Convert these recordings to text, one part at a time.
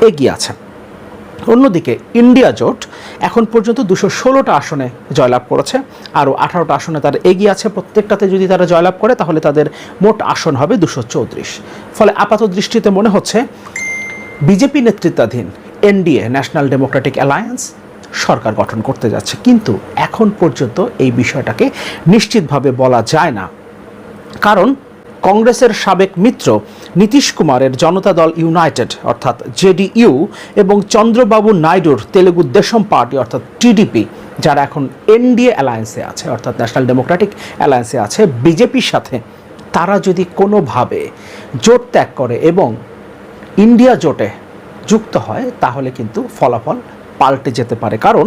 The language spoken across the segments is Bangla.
এগিয়ে আছে অন্যদিকে ইন্ডিয়া জোট এখন পর্যন্ত দুশো ষোলোটা আসনে জয়লাভ করেছে। আরও আঠারোটা আসনে তারা এগিয়ে আছে। প্রত্যেকটাতে যদি তারা জয়লাভ করে, তাহলে তাদের মোট আসন হবে দুশো চৌত্রিশ। ফলে আপাত দৃষ্টিতে মনে হচ্ছে, বিজেপি নেতৃত্বাধীন এনডিএ, ন্যাশনাল ডেমোক্রেটিক অ্যালায়েন্স, সরকার গঠন করতে যাচ্ছে। কিন্তু এখন পর্যন্ত এই বিষয়টাকে নিশ্চিতভাবে বলা যায় না। কারণ কংগ্রেসের সাবেক মিত্র নীতিশ কুমারের জনতা দল ইউনাইটেড, অর্থাৎ জেডিইউ, এবং চন্দ্রবাবু নাইডুর তেলেগু দেশম পার্টি, অর্থাৎ টিডিপি, যারা এখন এনডিএ অ্যালায়েন্সে আছে, অর্থাৎ ন্যাশনাল ডেমোক্রেটিক অ্যালায়েন্সে আছে, বিজেপির সাথে তারা যদি কোনোভাবে জোট ত্যাগ করে এবং ইন্ডিয়া জোটে যুক্ত হয়, তাহলে কিন্তু ফলাফল পাল্টে যেতে পারে। কারণ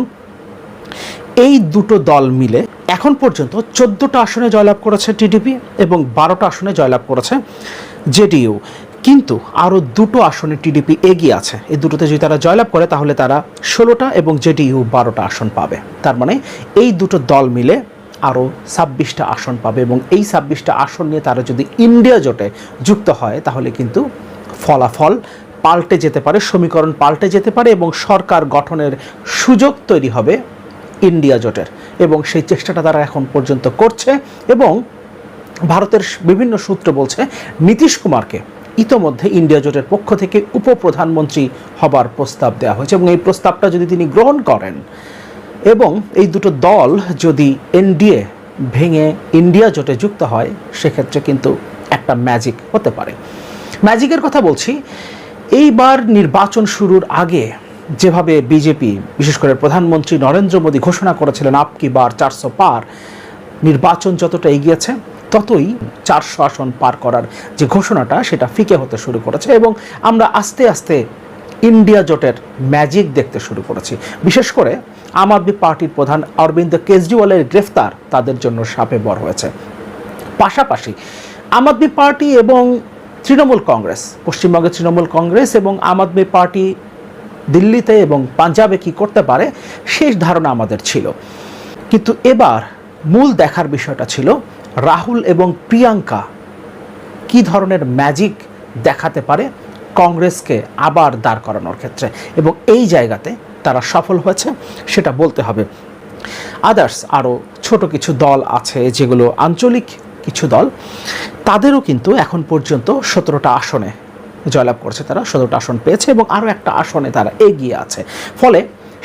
এই দুটো দল মিলে এখন পর্যন্ত চোদ্দোটা আসনে জয়লাভ করেছে টিডিপি এবং বারোটা আসনে জয়লাভ করেছে জেডিইউ। কিন্তু আরও দুটো আসনে টিডিপি এগিয়ে আছে। এই দুটোতে যদি তারা জয়লাভ করে, তাহলে তারা ষোলোটা এবং জেডিইউ বারোটা আসন পাবে। তার মানে এই দুটো দল মিলে আরও ছাব্বিশটা আসন পাবে এবং এই ছাব্বিশটা আসন নিয়ে তারা যদি ইন্ডিয়া জোটে যুক্ত হয়, তাহলে কিন্তু ফলাফল পাল্টে যেতে পারে, সমীকরণ পাল্টে যেতে পারে এবং সরকার গঠনের সুযোগ তৈরি হবে ইন্ডিয়া জোটের এবং সেই চেষ্টাটা তারা এখন পর্যন্ত করছে এবং ভারতের বিভিন্ন সূত্র বলছে নীতিশ কুমারকে ইতোমধ্যে ইন্ডিয়া জোটের পক্ষ থেকে উপপ্রধানমন্ত্রী হবার প্রস্তাব দেওয়া হয়েছে এবং এই প্রস্তাবটা যদি তিনি গ্রহণ করেন এবং এই দুটো দল যদি এনডিএ ভেঙে ইন্ডিয়া জোটে যুক্ত হয়, সেক্ষেত্রে কিন্তু একটা ম্যাজিক হতে পারে। ম্যাজিকের কথা বলছি, এইবার নির্বাচন শুরুর আগে যেভাবে বিজেপি, বিশেষ করে প্রধানমন্ত্রী নরেন্দ্র মোদী ঘোষণা করেছিলেন আপকি বার চারশো পার নির্বাচন যতটা এগিয়েছে, ততই চারশো আসন পার করার যে ঘোষণাটা, সেটা ফিকে হতে শুরু করেছে এবং আমরা আস্তে আস্তে ইন্ডিয়া জোটের ম্যাজিক দেখতে শুরু করেছি। বিশেষ করে আম আদমি পার্টির প্রধান অরবিন্দ কেজরিওয়ালের গ্রেফতার তাদের জন্য সাপে বর হয়েছে। পাশাপাশি আম আদমি পার্টি এবং তৃণমূল কংগ্রেস, পশ্চিমবঙ্গের তৃণমূল কংগ্রেস এবং আম আদমি পার্টি দিল্লিতে এবং পাঞ্জাবে কি করতে পারে, শেষ ধারণা আমাদের ছিল। কিন্তু এবার মূল দেখার বিষয়টা ছিল, রাহুল এবং প্রিয়াঙ্কা কি ধরনের ম্যাজিক দেখাতে পারে কংগ্রেসকে আবার দাঁড় করানোর ক্ষেত্রে? এবং এই জায়গাতে তারা সফল হয়েছে, সেটা বলতে হবে। আদার্স আরও ছোট কিছু দল আছে যেগুলো আঞ্চলিক কিছু দল, তাদেরও কিন্তু এখন পর্যন্ত সতেরোটা আসনে জয়লাভ করেছে তারা সতেরোটা আসন পেয়েছে এবং আরও একটা আসনে তারা এগিয়ে আছে। ফলে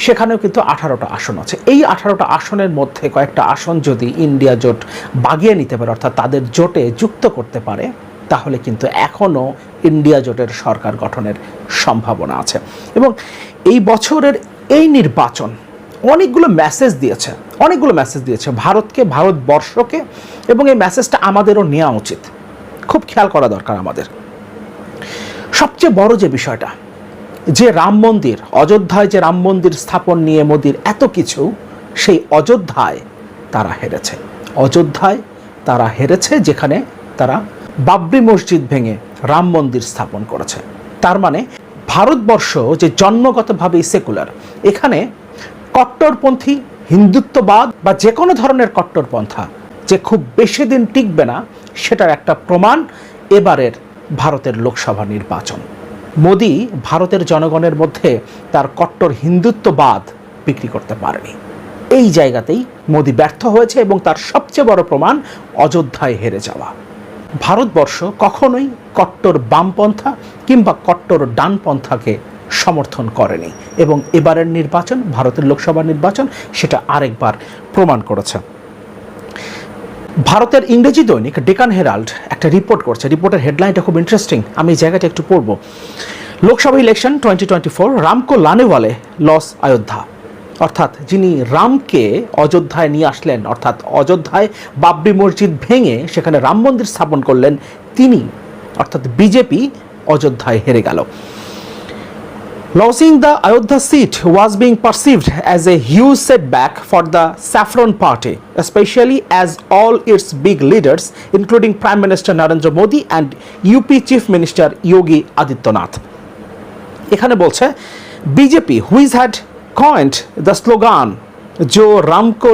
সেখানেও কিন্তু আঠারোটা আসন আছে। এই আঠারোটা আসনের মধ্যে কয়েকটা আসন যদি ইন্ডিয়া জোট বাগিয়ে নিতে পারে, অর্থাৎ তাদের জোটে যুক্ত করতে পারে, তাহলে কিন্তু এখনও ইন্ডিয়া জোটের সরকার গঠনের সম্ভাবনা আছে। এবং এই বছরের এই নির্বাচন অনেকগুলো মেসেজ দিয়েছে, অনেকগুলো মেসেজ দিয়েছে ভারতকে, ভারতবর্ষকে, এবং এই মেসেজটা আমাদেরও নেওয়া উচিত। খুব খেয়াল করা দরকার আমাদের। সবচেয়ে বড় যে বিষয়টা, যে রাম মন্দির, অযোধ্যায় যে রাম মন্দির স্থাপন নিয়ে মোদির এত কিছু, সেই অযোধ্যায় তারা হেরেছে। অযোধ্যায় তারা হেরেছে যেখানে তারা বাবরি মসজিদ ভেঙে রাম মন্দির স্থাপন করেছে। তার মানে ভারতবর্ষ যে জন্মগতভাবে সেকুলার এখানে কট্টরপন্থী, হিন্দুত্ববাদ বা যে কোনো ধরনের কট্টরপন্থা যে খুব বেশি দিন টিকবে না, সেটার একটা প্রমাণ এবারের ভারতের লোকসভা নির্বাচন। মোদি ভারতের জনগণের মধ্যে তার কট্টর হিন্দুত্ববাদ বিক্রি করতে পারেনি। এই জায়গাতেই মোদি ব্যর্থ হয়েছে এবং তার সবচেয়ে বড় প্রমাণ অযোধ্যায় হেরে যাওয়া। ভারতবর্ষ কখনোই কট্টর বামপন্থা কিংবা কট্টর ডানপন্থাকে সমর্থন করেনি এবং এবারের নির্বাচন, ভারতের লোকসভা নির্বাচন, সেটা আরেকবার প্রমাণ করেছে। ভারতের ইংরেজি দৈনিক ডেকান হেরাল্ড একটা রিপোর্ট করছে। রিপোর্টের হেডলাইনটা খুব ইন্টারেস্টিং আমি এই জায়গাটা একটু পড়ব। Lok Sabha election twenty twenty four Ramco লানেওয়ালে লস অযোধ্যা। অর্থাৎ যিনি রামকে অযোধ্যায় নিয়ে আসলেন, অর্থাৎ অযোধ্যায় বাবরি মসজিদ ভেঙে সেখানে রাম মন্দির স্থাপন করলেন তিনি। অর্থাৎ বিজেপি অযোধ্যায় হেরে গেল। Losing the Ayodhya seat was being perceived as a huge setback for the Saffron party, especially as all its big leaders, including Prime Minister Narendra Modi and UP Chief Minister Yogi Adityanath. এখানে বলছে BJP whose had coined the slogan জো রামকো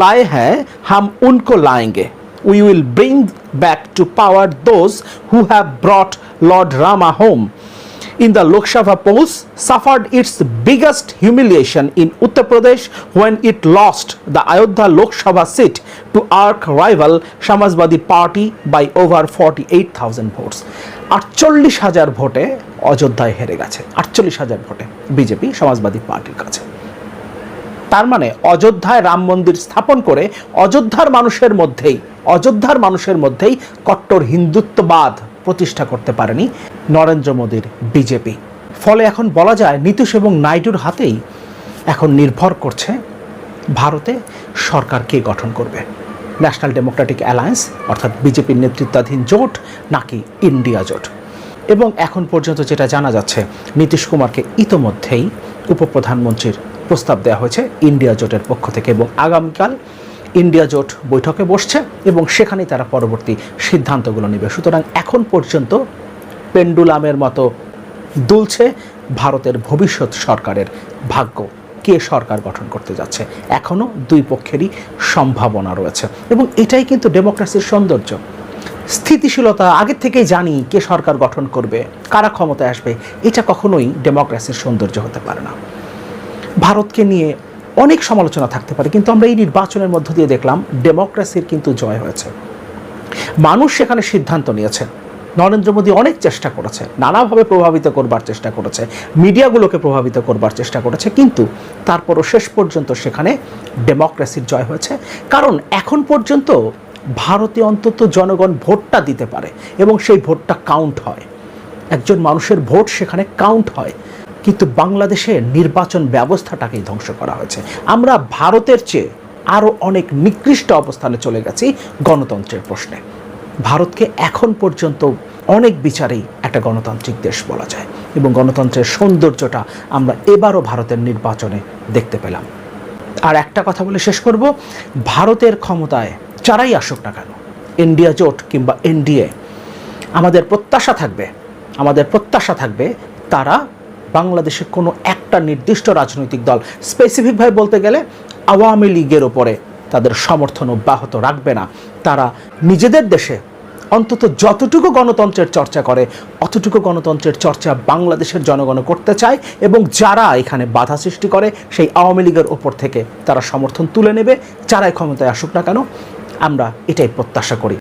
লায়ে হ্যাঁ হাম উনকো লায়েঙ্গে we will bring back to power those who have brought Lord Rama home in the Lok Sabha polls suffered its biggest humiliation in Uttar Pradesh when it lost the Ayodhya Lok Sabha seat to arch rival Samajwadi Party by over 48,000 votes. আটচল্লিশ হাজার ভোটে অযোধ্যায় হেরে গেছে আটচল্লিশ হাজার ভোটে বিজেপি সমাজবাদী পার্টির কাছে তার মানে অযোধ্যায় রাম মন্দির স্থাপন করে অযোধ্যার মানুষের মধ্যেই অযোধ্যার মানুষের মধ্যেই কট্টর হিন্দুত্ববাদ প্রতিষ্ঠা করতে পারেনি নরেন্দ্র মোদীর বিজেপি। ফলে এখন বলা যায় নীতিশ এবং নাইডুর হাতেই এখন নির্ভর করছে ভারতে সরকার কে গঠন করবে। ন্যাশনাল ডেমোক্রেটিক অ্যালায়েন্স, অর্থাৎ বিজেপির নেতৃত্বাধীন জোট, নাকি ইন্ডিয়া জোট? এবং এখন পর্যন্ত যেটা জানা যাচ্ছে, নীতিশ কুমারকে ইতোমধ্যেই উপপ্রধানমন্ত্রীর প্রস্তাব দেওয়া হয়েছে ইন্ডিয়া জোটের পক্ষ থেকে এবং আগামীকাল ইন্ডিয়া জোট বৈঠকে বসছে এবং সেখানেই তারা পরবর্তী সিদ্ধান্তগুলো নেবে। সুতরাং এখন পর্যন্ত পেন্ডুলামের মতো দুলছে ভারতের ভবিষ্যৎ সরকারের ভাগ্য। কে সরকার গঠন করতে যাচ্ছে? এখনও দুই পক্ষেরই সম্ভাবনা রয়েছে। এবং এটাই কিন্তু ডেমোক্রেসির সৌন্দর্য। স্থিতিশীলতা আগের থেকেই জানি কে সরকার গঠন করবে, কারা ক্ষমতায় আসবে, এটা কখনোই ডেমোক্রেসির সৌন্দর্য হতে পারে না। ভারতকে নিয়ে অনেক সমালোচনা থাকতে পারে, কিন্তু আমরা এই নির্বাচনের মধ্য দিয়ে দেখলাম ডেমোক্রেসির কিন্তু জয় হয়েছে। মানুষ সেখানে সিদ্ধান্ত নিয়েছে। নরেন্দ্র মোদী অনেক চেষ্টা করেছে, নানাভাবে প্রভাবিত করবার চেষ্টা করেছে, মিডিয়াগুলোকে প্রভাবিত করবার চেষ্টা করেছে, কিন্তু তারপরও শেষ পর্যন্ত সেখানে ডেমোক্রেসির জয় হয়েছে। কারণ এখন পর্যন্ত ভারতে অন্তত জনগণ ভোটটা দিতে পারে এবং সেই ভোটটা কাউন্ট হয়। একজন মানুষের ভোট সেখানে কাউন্ট হয়। কিন্তু বাংলাদেশে নির্বাচন ব্যবস্থাটাকেই ধ্বংস করা হয়েছে। আমরা ভারতের চেয়ে আরও অনেক নিকৃষ্ট অবস্থানে চলে গেছি গণতন্ত্রের প্রশ্নে। ভারতকে এখন পর্যন্ত অনেক বিচারেই একটা গণতান্ত্রিক দেশ বলা যায় এবং গণতন্ত্রের সৌন্দর্যটা আমরা এবারও ভারতের নির্বাচনে দেখতে পেলাম। আর একটা কথা বলে শেষ করব, ভারতের ক্ষমতায় যারাই আসুক না কেন ইন্ডিয়া জোট কিংবা এনডিএ, আমাদের প্রত্যাশা থাকবে, আমাদের প্রত্যাশা থাকবে তারা বাংলাদেশে কোনো একটা নির্দিষ্ট রাজনৈতিক দল স্পেসিফিকভাবে বলতে গেলে আওয়ামী লীগের ওপরে তাদের সমর্থন অব্যাহত রাখবে না। তারা নিজেদের দেশে অন্তত যতটুকু গণতন্ত্রের চর্চা করে, অতটুকু গণতন্ত্রের চর্চা বাংলাদেশের জনগণ করতে চায় এবং যারা এখানে বাধা সৃষ্টি করে, সেই আওয়ামী লীগের ওপর থেকে তারা সমর্থন তুলে নেবে, যারাই ক্ষমতায় আসুক না কেন, আমরা এটাই প্রত্যাশা করি।